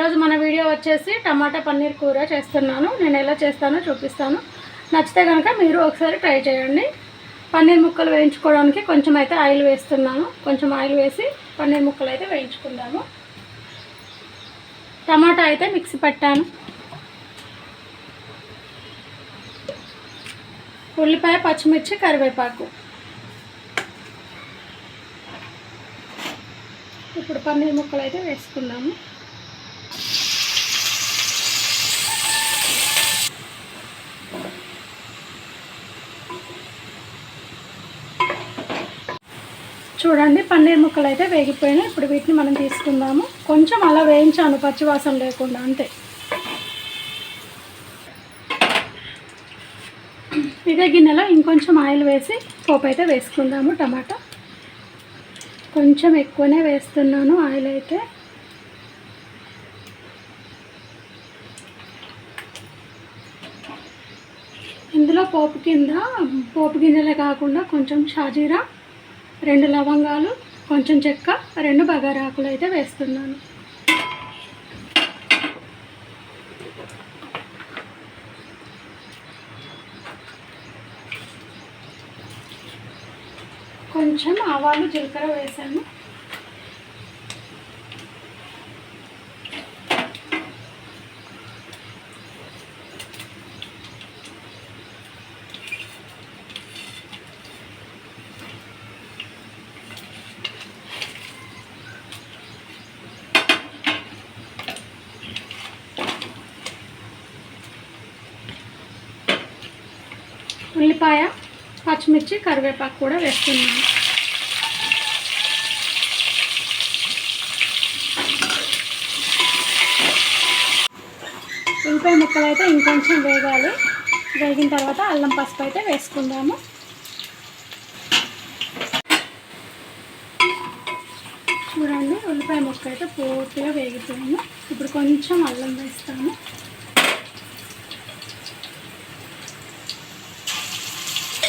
ఈరోజు మన వీడియో వచ్చేసి టమాటా పన్నీర్ కూర చేస్తున్నాను. నేను ఎలా చేస్తానో చూపిస్తాను. నచ్చితే కనుక మీరు ఒకసారి ట్రై చేయండి. పన్నీర్ ముక్కలు వేయించుకోవడానికి కొంచెం అయితే ఆయిల్ వేస్తున్నాను. కొంచెం ఆయిల్ వేసి పన్నీర్ ముక్కలు అయితే వేయించుకుందాము. టమాటా అయితే మిక్సీ పెట్టాను. ఉల్లిపాయ పచ్చిమిర్చి కరివేపాకు. ఇప్పుడు పన్నీర్ ముక్కలు అయితే వేసుకుందాము. చూడండి పన్నీర్ ముక్కలు అయితే వేగిపోయినాయి. ఇప్పుడు వీటిని మనం తీసుకుందాము. కొంచెం అలా వేయించాను పచ్చివాసన లేకుండా అంతే. ఇదే గిన్నెలో ఇంకొంచెం ఆయిల్ వేసి పోపు అయితే వేసుకుందాము టమాటా. కొంచెం ఎక్కువనే వేస్తున్నాను ఆయిల్ అయితే. ఇందులో పోపు కింద పోపు గింజలే కాకుండా కొంచెం షాజీరా రెండు లవంగాలు కొంచెం చెక్క రెండు బగారాకులు అయితే వేస్తున్నాను. కొంచెం ఆవాలు జీలకర్ర వేసాను. ఉల్లిపాయ పచ్చిమిర్చి కరివేపాకు కూడా వేస్తున్నాను. ఉల్లిపాయ ముక్కలు అయితే ఇంకొంచెం వేగాలి. వేగిన తర్వాత అల్లం పసుపు అయితే వేసుకుందాము. చూడండి ఉల్లిపాయ ముక్క అయితే పూర్తిగా వేగిపోయింది. ఇప్పుడు కొంచెం అల్లం వేస్తాము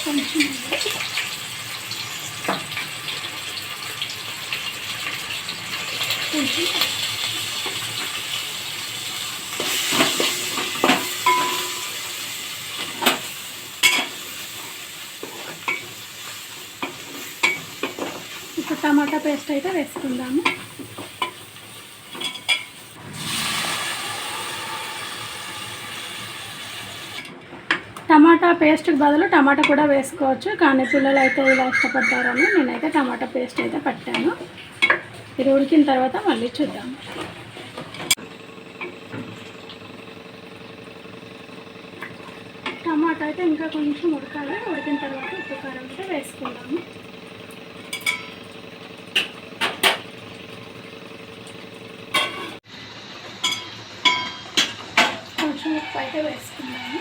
కొంచెం అల్లం. కొంచెం ఇప్పుడు టమాటా పేస్ట్ అయితే వేసుకుందాము టమాటా పేస్ట్కి బదులు టమాటా కూడా వేసుకోవచ్చు. కానీ పిల్లలు అయితే ఇలా ఇష్టపడతారని నేనైతే టమాటా పేస్ట్ అయితే పట్టాను. ఇది ఉడికిన తర్వాత మళ్ళీ చూద్దాం. టమాటా అయితే ఇంకా కొంచెం ఉడకాలి. ఉడికిన తర్వాత ఉప్పు కారం అయితే వేసుకుందాము. కొంచెం ఉప్పు అయితే వేసుకుందాము.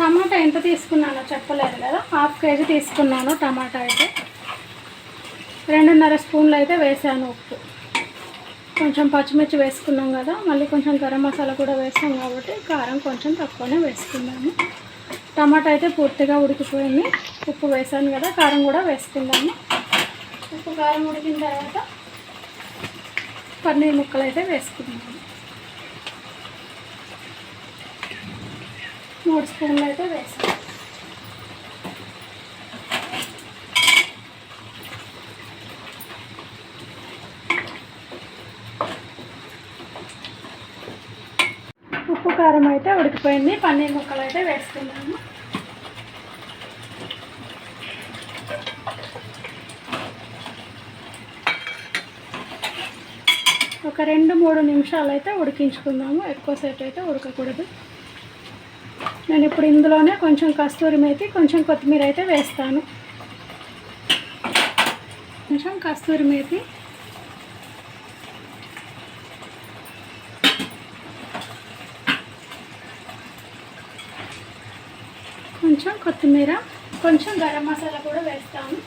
టమాటా ఎంత తీసుకున్నానో చెప్పలేదు కదా. హాఫ్ కేజీ తీసుకున్నాను టమాటా అయితే. రెండున్నర స్పూన్లు అయితే వేసాను ఉప్పు. కొంచెం పచ్చిమిర్చి వేసుకున్నాం కదా. మళ్ళీ కొంచెం గరం మసాలా కూడా వేసాం కాబట్టి కారం కొంచెం తక్కువనే వేసుకున్నాము. టమాటా అయితే పూర్తిగా ఉడికిపోయింది. ఉప్పు వేసాను కదా కారం కూడా వేసుకుందాము ఉప్పు కారం ఉడికిన తర్వాత పన్నీర్ ముక్కలు అయితే వేసుకున్నాము. మూడు స్పూన్లు అయితే వేసాను ఉప్పు కారం అయితే ఉడికిపోయింది. పన్నీర్ ముక్కలు అయితే వేసుకున్నాము. ఒక రెండు మూడు నిమిషాలు అయితే ఉడికించుకుందాము ఎక్కువసేపు అయితే ఉడకకూడదు. నేను ఇప్పుడు ఇందులోనే కొంచెం కస్తూరి మేతి కొంచెం కొత్తిమీర అయితే వేస్తాను. కొంచెం కస్తూరి మేతి. కొంచెం కొత్తిమీర కొంచెం గరం మసాలా కూడా వేస్తాను.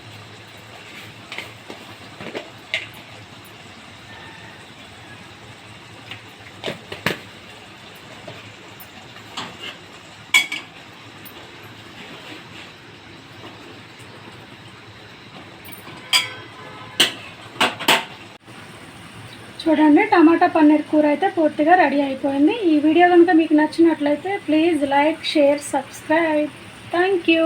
చూడండి టమాటా పన్నీర్ కూర అయితే పూర్తిగా రెడీ అయిపోయింది. ఈ వీడియో కనుక మీకు నచ్చినట్లయితే please like share subscribe. Thank you.